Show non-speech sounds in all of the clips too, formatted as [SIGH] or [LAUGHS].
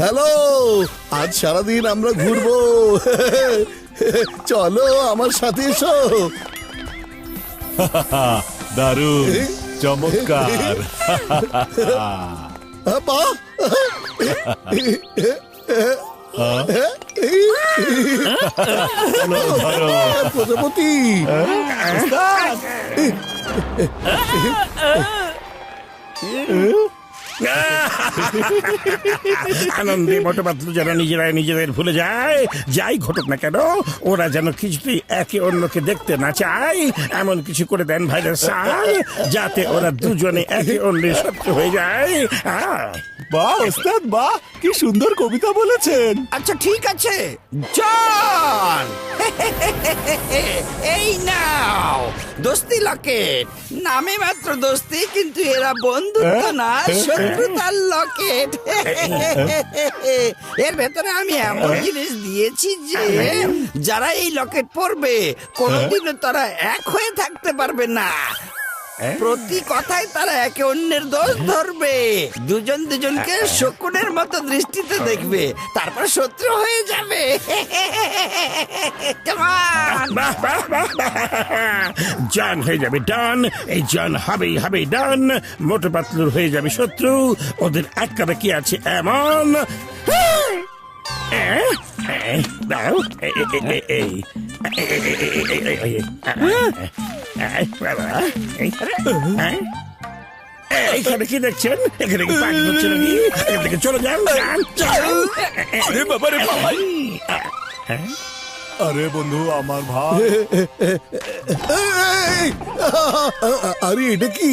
Hello আজ সারাদিন আমরা ঘুরবো চলো আমার সাথে এসো দারুণ চমৎকার বাহ প্রজাপতি আনন্দে মোটপাতলু যারা নিজেরাই নিজেদের ভুলে যায় যাই ঘটুক না কেন ওরা যেন কিছুতেই একে অন্যকে দেখতে না চায় এমন কিছু করে দেন ভাইরাস স্যার যাতে ওরা দুজনে একে অন্যের শত্রু হয়ে যায়। আহ, বাহ ওস্তাদ বাহ কি সুন্দর কবিতা বলেছেন। আচ্ছা ঠিক আছে। জন! [LAUGHS] এই নাও! দোস্তি লকেট নামে মাত্র দোস্তি কিন্তু এরা বন্ধুত্ব না শত্রুতার লকেট এর ভেতরে আমি এমন জিনিস দিয়েছি যে যারা এই লকেট পরবে কোনোদিনও তারা এক হয়ে থাকতে পারবে না। প্রতি কথায় তারা একে অন্যের দোষ ধরবে দুজন দুজনকে শকুনের মতো দৃষ্টিতে দেখবে তারপর শত্রু হয়ে যাবে। জন হয়ে যাবে ডান এই জন হবেই হবে ডান মোটু পাতলুর হয়ে যাবে শত্রু ওদের আটকাবে কি আছে এমন দাও, এই। এইখানে কি দেখছেন এখানে কি পানি হচ্ছে নাকি এখান আরে বাবা রে আরে বন্ধু আমার ভাই আরে এটা কি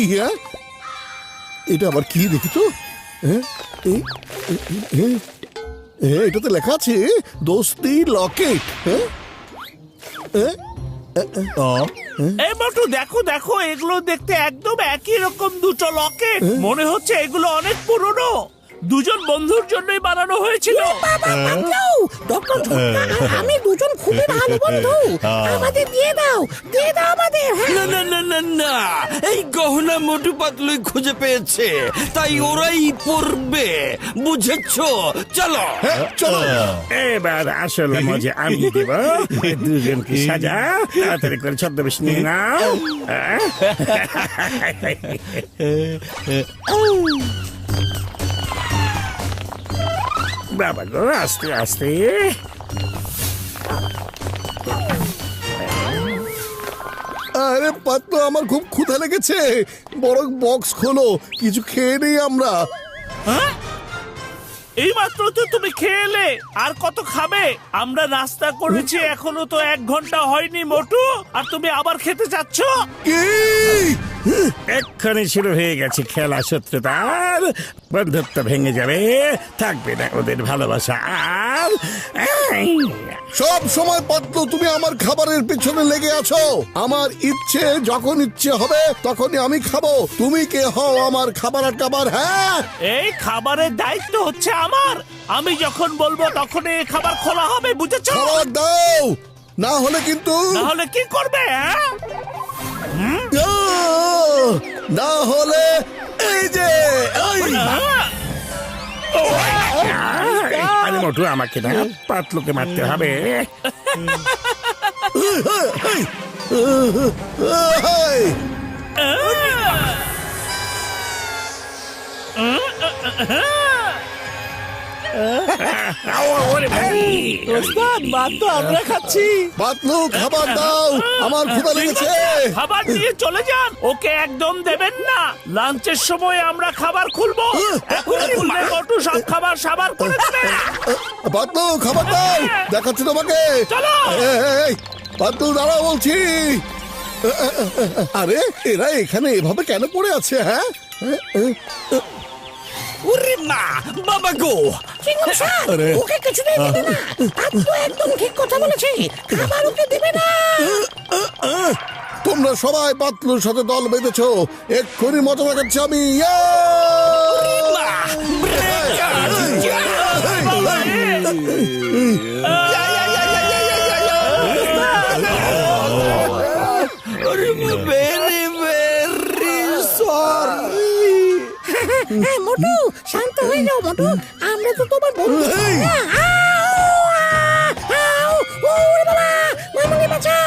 এটা আবার কি দেখি তো এটাতে লেখা আছে দোস্তি লকেট হ্যাঁ হ্যাঁ? এই মোটু দেখো দেখো এগুলো দেখতে একদম একই রকম দুটো লকেট মনে হচ্ছে এগুলো অনেক পুরনো দুজন বন্ধুর জন্যই বানানো হয়েছিল। ডক্টর ঝটকা আর আমি দুজন খুবই ভালো বন্ধু। আমাদের দিয়ে দাও দিয়ে দাও আমাদের হ্যাঁ? না না না না না। এই গহনা মোটু পাতলুই খুঁজে পেয়েছে। তাই ওরাই পড়বে বুঝেছ? চলো। চলো। এবার আসল মজা আমি দেব। দুজনকে সাজা। তাড়াতাড়ি করে ছদ্মবেশ নিয়ে নাও। বাবা গো আস্তে আস্তে। আরে পাতলো আমার খুব ক্ষুধা লেগেছে। বড় বক্স খোলো কিছু খেয়ে নেই আমরা। এই মাত্র তো তুমি খেয়ে এলে আর কত খাবে? আমরা নাস্তা করেছি এখনও তো এক ঘণ্টা হয়নি মোটু। আর তুমি আবার খেতে চাচ্ছ? কি? এক্ষণে শুরু হয়ে গেছে খেলা শত্রুতার বন্ধুত্ব ভেঙে যাবে। থাকবে না ওদের ভালোবাসা। আর সব সময় পাতলো তুমি আমার খাবারের পেছনে লেগে আছো। আমার ইচ্ছে যখন ইচ্ছে হবে তখনই আমি খাব। তুমি কে হও আমার খাবার আটকাবার হ্যাঁ? এই খাবারের দায়িত্ব হচ্ছে আমার। আমি যখন বলব তখন এই খাবার খোলা হবে বুঝেছ? খাবার দাও! না হলে কিন্তু না হলে কি করবে হ্যাঁ! না হলে এই যে! আরে মোটু আমাকে না পাতলুকে মারতে হবে এই! ওস্তাদ মার তো আমরা খাচ্ছি। খাবার দাও। আমার ক্ষুধা লেগেছে। খাবার চলে যান। ওকে একদম দেবেন না। লাঞ্চের সময় আমরা খাবার খুলবো। খুললে সব খাবার সাবার করে দেবে। পাতলু খাবার দাও। দেখাচ্ছি তোমাকে। চলো। পাতলু বলছি। আরে এরা এখানে এভাবে কেন পড়ে আছে হ্যাঁ? না বাবা গো। আরে। ওকে কিছু দেবে না। তো একদম ঠিক কথা বলেছে। খাবার ওকে দেবে না। তোমরা সবাই পাতলুর সাথে দল বেঁধেছ। এক্ষুনি মজা লাগাচ্ছি আমি। হ্যাঁ, হ্যাঁ, হ্যাঁ, মোটু। শান্ত হয়ে যাও মোটু আমরা তো তোমার বন্ধু। এই! হ্যাঁ, আউ, আউ, ওরে বাবা মামুনি বাঁচা।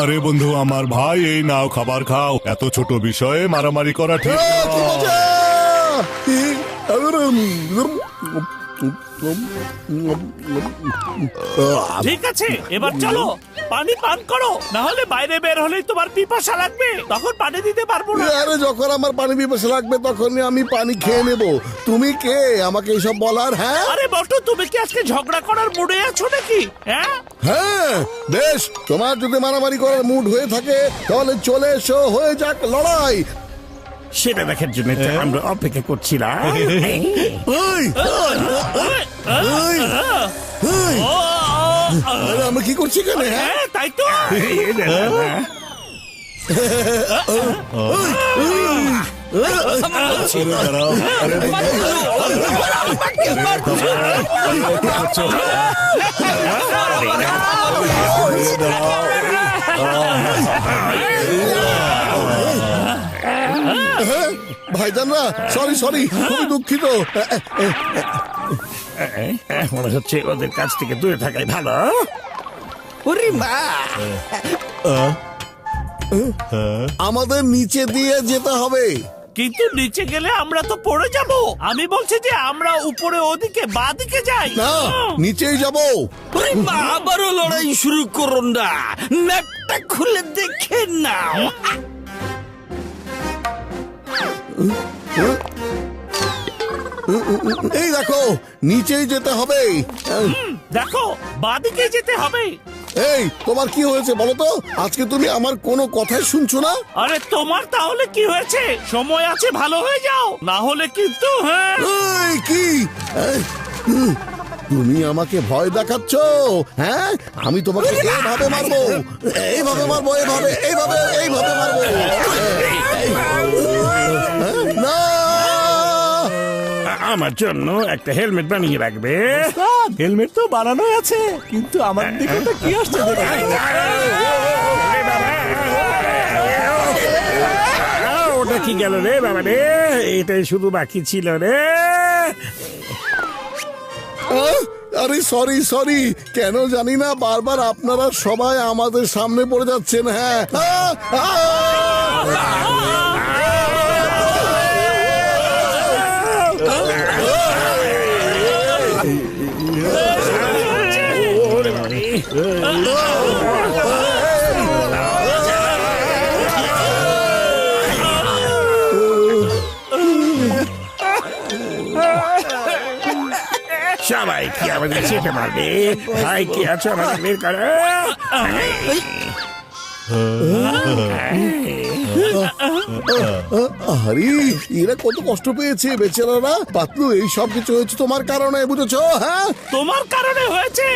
আরে বন্ধু আমার ভাই এই নাও খাবার খাও। এত ছোট বিষয়ে মারামারি করা ঠিক আহ, ঠিক আছে এবার চলো। পানি পান করো না হলে বাইরে বের হলেই তোমার পিপাসা লাগবে। তখন পানি দিতে পারব না। আরে যখন আমার পানি পিপাসা লাগবে তখনই আমি পানি খেয়ে নেব। তুমি কে? আমাকে এইসব বলার হ্যাঁ? আরে বটু তুমি কি আজকে ঝগড়া করার মুডে আছো নাকি? হ্যাঁ? হ্যাঁ বেশ। তোমার যদি মারামারি করার মুড হয়ে থাকে তাহলে চলে এসো হয়ে যাক লড়াই। সেটা দেখার জন্য তো আমরা অপেক্ষা করছিলাম। [LAUGHS] আরে আমরা কি করছি হ্যাঁ? হ্যাঁ তাই তো। দাঁড়াও, ভাইজানরা সরি সরি খুবই দুঃখিত। মনে হচ্ছে ওদের কাছ থেকে দূরে থাকাই ভালো ওরে মা! আমাদের নিচে দিয়ে যেতে হবে। কিন্তু নিচে গেলে আমরা তো পড়ে যাব। আমি বলছি যে আমরা উপরে ওদিকে বাদিকে যাই। না নিচেই যাব। ওরে মা আবারও লড়াই শুরু করুন না ম্যাপটা খুলে দেখে নাও। এই দেখো নিচেই যেতে হবে। দেখো বাদিকে যেতে হবে। এই তোমার কি হয়েছে বলো তো? আজকে তুমি আমার কোনো কথাই শুনছো না? আরে তোমার তাহলে কি হয়েছে? সময় আছে ভালো হয়ে যাও। না হলে কিন্তু হ্যাঁ। কি? তুমি আমাকে ভয় দেখাচ্ছ হ্যাঁ আমি তোমাকে এইভাবে মারবো এইভাবে মারবো এইভাবে এইভাবে এইভাবে মারবো হ্যাঁ? না আমার জন্য একটা হেলমেট বানিয়ে রাখবে হেলমেট তো বানানোই আছে কিন্তু আমার দিকে তো কি আসছে ওটা কি গেল রে বাবা রে এটাই শুধু বাকি ছিল রে আহ, আরে সরি সরি কেন জানি না বারবার আপনারা সবাই আমাদের সামনে পড়ে যাচ্ছেন হ্যাঁ! সবাই কি আমাদের চেটে মারবে? ভাই কি আছো আমাদের বের করো? আরে এরা কত কষ্ট পেয়েছে বেচারারা। পাতলু এই সব কিছু হয়েছে তোমার কারণে বুঝেছ? হ্যাঁ? তোমার কারণে হয়েছে?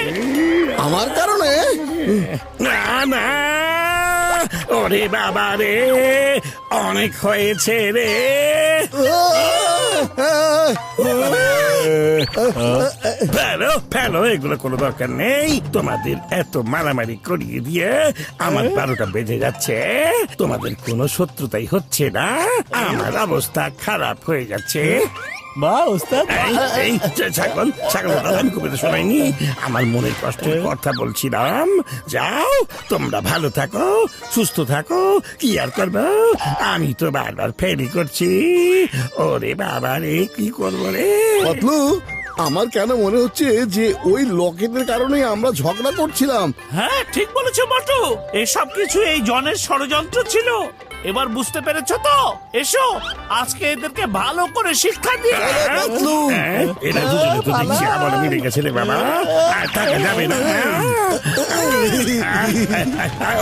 আমার কারণে? না না। ওরে বাবা রে অনেক হয়েছে রে। ফেলো ভালো এগুলো কোনো দরকার নেই তোমাদের এত মারামারি করিয়ে দিয়ে আমার বারোটা বেজে যাচ্ছে তোমাদের কোনো শত্রুতাই হচ্ছে না আমার অবস্থা খারাপ হয়ে যাচ্ছে বা ওস্তাদ। এই, ছাগল ছাগল আমি কবিতা শোনাইনি। আমার মনের কষ্টের কথা বলছিলাম। যাও তোমরা ভালো থাকো সুস্থ থাকো কি আর করব? আমি তো বারবার ফেরি করছি। ওরে বাবা রে কি করব রে? পাতলু আমার কেন মনে হচ্ছে যে ওই লকেটের কারণে আমরা ঝগড়া করছিলাম? হ্যাঁ ঠিক বলেছ বটু এসব কিছু এই জনের ষড়যন্ত্র ছিল। এবার বুঝতে পেরেছ তো এসো আজকে এদেরকে ভালো করে শিক্ষা দিয়ে হ্যাঁ, দুজনে তো দেখছি আবার মিলে গেছে রে বাবা আর থাকা যাবে না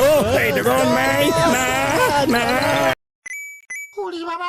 ও এই দেখুন নাই না না বাবা